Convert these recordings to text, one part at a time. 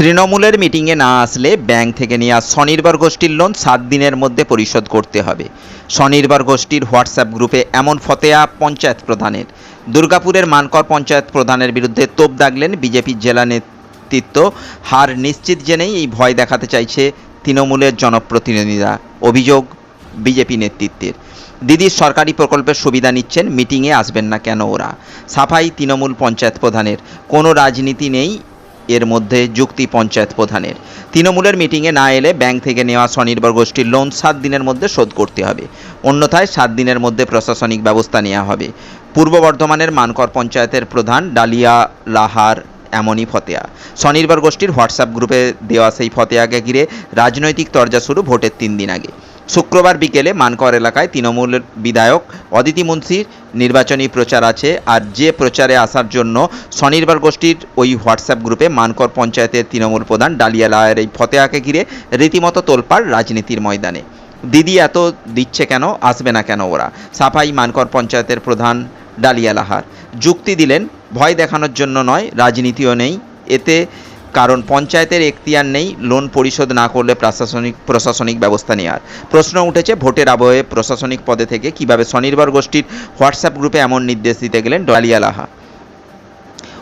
তৃণমূলের মিটিংয়ে না আসলে ব্যাংক থেকে নেওয়া স্বনির্ভর গোষ্ঠীর লোন সাত দিনের মধ্যে পরিশোধ করতে হবে। স্বনির্ভর গোষ্ঠীর হোয়াটসঅ্যাপ গ্রুপে এমন ফতেয়া পঞ্চায়েত প্রধানের। দুর্গাপুরের মানকর পঞ্চায়েত প্রধানের বিরুদ্ধে তোপ দাগলেন বিজেপির জেলা নেতৃত্ব। হার নিশ্চিত জেনেই এই ভয় দেখাতে চাইছে তৃণমূলের জনপ্রতিনিধিরা। অভিযোগ বিজেপি নেতৃত্বের। দিদির সরকারি প্রকল্পের সুবিধা নিচ্ছেন, মিটিংয়ে আসবেন না কেন ওরা? সাফাই তৃণমূল পঞ্চায়েত প্রধানের। কোনো রাজনীতি নেই এর মধ্যে যুক্তি পঞ্চায়েত প্রধানের। তৃণমূলের মিটিংয়ে না এলে ব্যাংক থেকে নেওয়া স্বনির্ভর গোষ্ঠীর লোন সাত দিনের মধ্যে শোধ করতে হবে। অন্যথায় সাত দিনের মধ্যে প্রশাসনিক ব্যবস্থা নেওয়া হবে। পূর্ব বর্ধমানের মানকর পঞ্চায়েতের প্রধান ডালিয়া লাহার এমনই ফতেয়া। স্বনির্ভর গোষ্ঠীর হোয়াটসঅ্যাপ গ্রুপে দেওয়া সেই ফতেয়াকে ঘিরে রাজনৈতিক তরজা শুরু ভোটের তিন দিন আগে। শুক্রবার বিকেলে মানকর এলাকায় তৃণমূল বিধায়ক অদিতি মুন্সির নির্বাচনী প্রচার আছে আর যে প্রচারে আসার জন্য স্বনির্ভর গোষ্ঠীর ওই হোয়াটসঅ্যাপ গ্রুপে মানকর পঞ্চায়েতের তৃণমূল প্রধান ডালিয়া লায়ের এই ফতেয়াকে ঘিরে রীতিমতো তোলপাড় রাজনীতির ময়দানে। দিদি এত দিচ্ছে কেন? আসবে না কেন ওরা? সাফাই মানকর পঞ্চায়েতের প্রধান ডালিয়া লাহার। যুক্তি দিলেন, ভয় দেখানোর জন্য নয়, রাজনীতিও নেই। এতে কারণ পঞ্চায়েতের এখতিয়ার নেই, লোন পরিশোধ না করলে প্রশাসনিক প্রশাসনিক ব্যবস্থা নেওয়ার প্রশ্ন উঠেছে ভোটের আবহে প্রশাসনিক পদে থেকে কীভাবে স্বনির্ভর গোষ্ঠীর হোয়াটসঅ্যাপ গ্রুপে এমন নির্দেশ দিতে গেলেন ডালিয়া লাহা।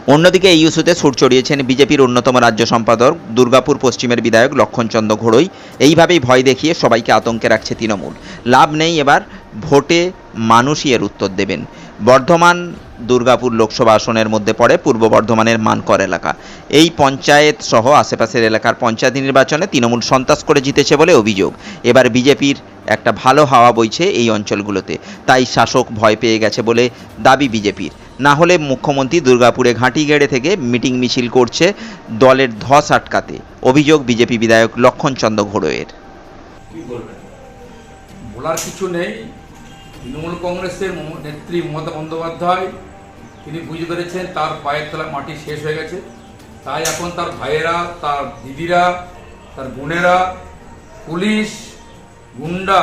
অন্যদিকে এই ইস্যুতে সুর চড়িয়েছেন বিজেপির অন্যতম রাজ্য সম্পাদক, দুর্গাপুর পশ্চিমের বিধায়ক লক্ষণচন্দ্র ঘোড়ই। এইভাবেই ভয় দেখিয়ে সবাইকে আতঙ্কে রাখছে তৃণমূল। লাভ নেই এবার, ভোটে মানুষই এর উত্তর দেবেন। বর্ধমান দুর্গাপুর লোকসভা আসনের মধ্যে পড়ে পূর্ব বর্ধমানের মানকর এলাকা। এই পঞ্চায়েত সহ আশেপাশের এলাকার পঞ্চায়েত নির্বাচনে তৃণমূল সন্ত্রাস করে জিতেছে বলে অভিযোগ। এবার বিজেপির একটা ভালো হাওয়া বইছে এই অঞ্চলগুলোতে। তাই শাসক ভয় পেয়ে গেছে বলে দাবি বিজেপির। না হলে মুখ্যমন্ত্রী দুর্গাপুরে ঘাঁটি গেড়ে থেকে মিটিং মিছিল করছে দলের ধস আটকাতে। অভিযোগ বিজেপি বিধায়ক লক্ষণচন্দ্র ঘোড়ের কি বলার কিছু নেই। তৃণমূল কংগ্রেসের নেত্রী মমতা বন্দ্যোপাধ্যায়, তিনি বুঝে পেরেছেন তার পায়ের তলা মাটি শেষ হয়ে গেছে। তাই এখন তার ভাইয়েরা, তার দিদিরা, তার বোনেরা, পুলিশ, গুন্ডা,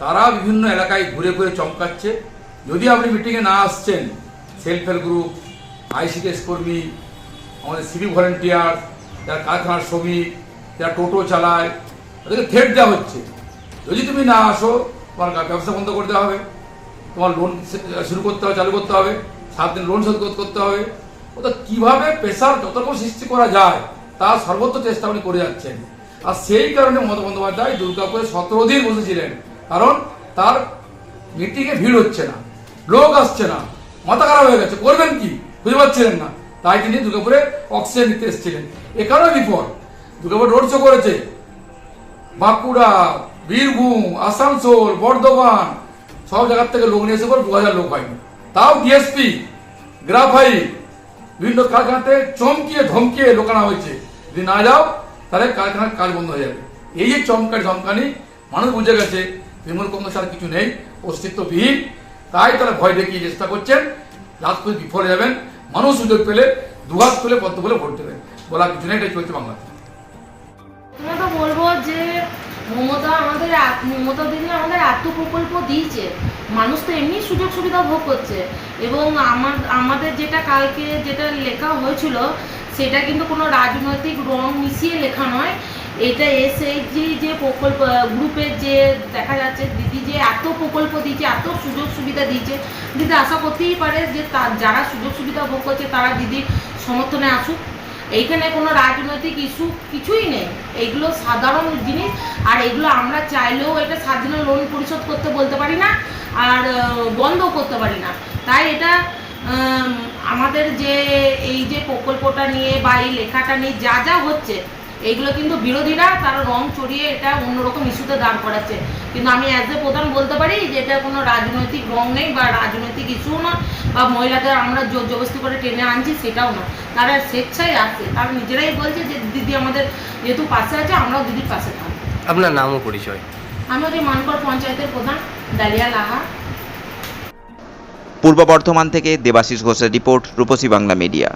তারা বিভিন্ন এলাকায় ঘুরে ঘুরে চমকাচ্ছে। যদি আপনি মিটিংয়ে না আসছেন, সেলফ হেল্প গ্রুপ আইসিডিএস কর্মী, আমাদের সিভিক ভলেন্টিয়ার, যারা কারখানার শ্রমিক, যারা টোটো চালায়, তাদেরকে থ্রেট দেওয়া হচ্ছে। যদি তুমি না আসো তোমার ব্যবসা বন্ধ করতে হবে। তোমার লোন শুরু করতে হবে, চালু করতে হবে। সাত দিন লোন শোধ করতে- হবে। ওটা কীভাবে প্রেশার যতটুকু সৃষ্টি করা যায়, তার সর্বোচ্চ চেষ্টা উনি করে যাচ্ছেন। আর সেই কারণে মমতা বন্দ্যোপাধ্যায় দুর্গাপুরে সতেরো দিন বসেছিলেন। কারণ তার মিটিংয়ে ভিড় হচ্ছে না। লোক আসছে না। মাথা খারাপ হয়ে গেছে। করবেন কি? বুঝতে পারছিলেন না। তাই তিনি দুর্গাপুরে অক্সিজেন নিতে এসেছিলেন। এ কারণে বিপদ। দুর্গাপুর রোড শো করেছে। বাঁকুড়া বীরভূম, আসানসোল, বর্ধমান, সব জায়গার থেকে লোক নিয়ে এসে পর দু হাজার লোক হয়নি। তাও ডিএসপি গ্রাফাই বিভিন্ন কারখানাতে চমকিয়ে ধমকিয়ে লোকানো হয়েছে। যদি না যাও, তাহলে কারখানার কাজ বন্ধ হয়ে যাবে। এই যে চমকানি ধমকানি, মানুষ বুঝে গেছে, তৃণমূল কংগ্রেস আর কিছু নেই, অস্তিত্ববিহীন। তাই তারা ভয় দেখিয়ে চেষ্টা করছেন রাত করে বিফলে যাবেন। মানুষ সুযোগ পেলে, দুহাত তুলে পদ্ম বলে ভোট দেবেন। বলার কিছু নেই এটা চলছে বাংলাতে। মমতা আমাদের মমতা দিদি আমাদের আত্মপ্রকল্প দিয়েছে। মানুষ তো এমনি সুযোগ সুবিধা ভোগ করছে। এবং আমার, আমাদের যেটা কালকে যেটা লেখা হয়েছিল, সেটা কিন্তু কোনো রাজনৈতিক রং মিশিয়ে লেখা নয়। এটা এসএইচজি যে প্রকল্প গ্রুপের যে দেখা যাচ্ছে, দিদি যে এত প্রকল্প দিয়েছে, এত সুযোগ সুবিধা দিয়েছে। দিদি আশা করতেই পারে যে তার যারা সুযোগ সুবিধা ভোগ করছে, তারা দিদির সমর্থনে আসুক। এইখানে কোনো রাজনৈতিক ইস্যু কিছুই নেই। এইগুলো সাধারণ জিনিস। আর এগুলো আমরা চাইলেও এটা দিনের লোন পরিশোধ করতে বলতে পারি না, আর বন্ধ করতে পারি না। তাই এটা আমাদের যে এই যে প্রকল্পটা নিয়ে বা এই লেখাটা নিয়ে যা যা হচ্ছে এইগুলো কিন্তু বিরোধীরা তারা রং চড়িয়ে এটা অন্যরকম ইস্যুতে দাঁড় করাচ্ছে। কিন্তু আমি অ্যাজ এ প্রধান বলতে পারি যে এটা কোনো রাজনৈতিক রং নেই বা রাজনৈতিক ইস্যু না বা মহিলাদের আমরা জোর জবস্তি করে টেনে আনছি সেটাও না তারা স্বেচ্ছায় আছে। তারা নিজেরাই বলছে যে দিদি আমাদের যেহেতু পাশে আছে আমরাও দিদির পাশে থাকব। আপনার নাম ও পরিচয়। আমি ওই মানকর পঞ্চায়েতের প্রধান ডালিয়া লাহা। পূর্ব বর্ধমান থেকে দেবাশিস ঘোষের রিপোর্ট রূপসী বাংলা মিডিয়া।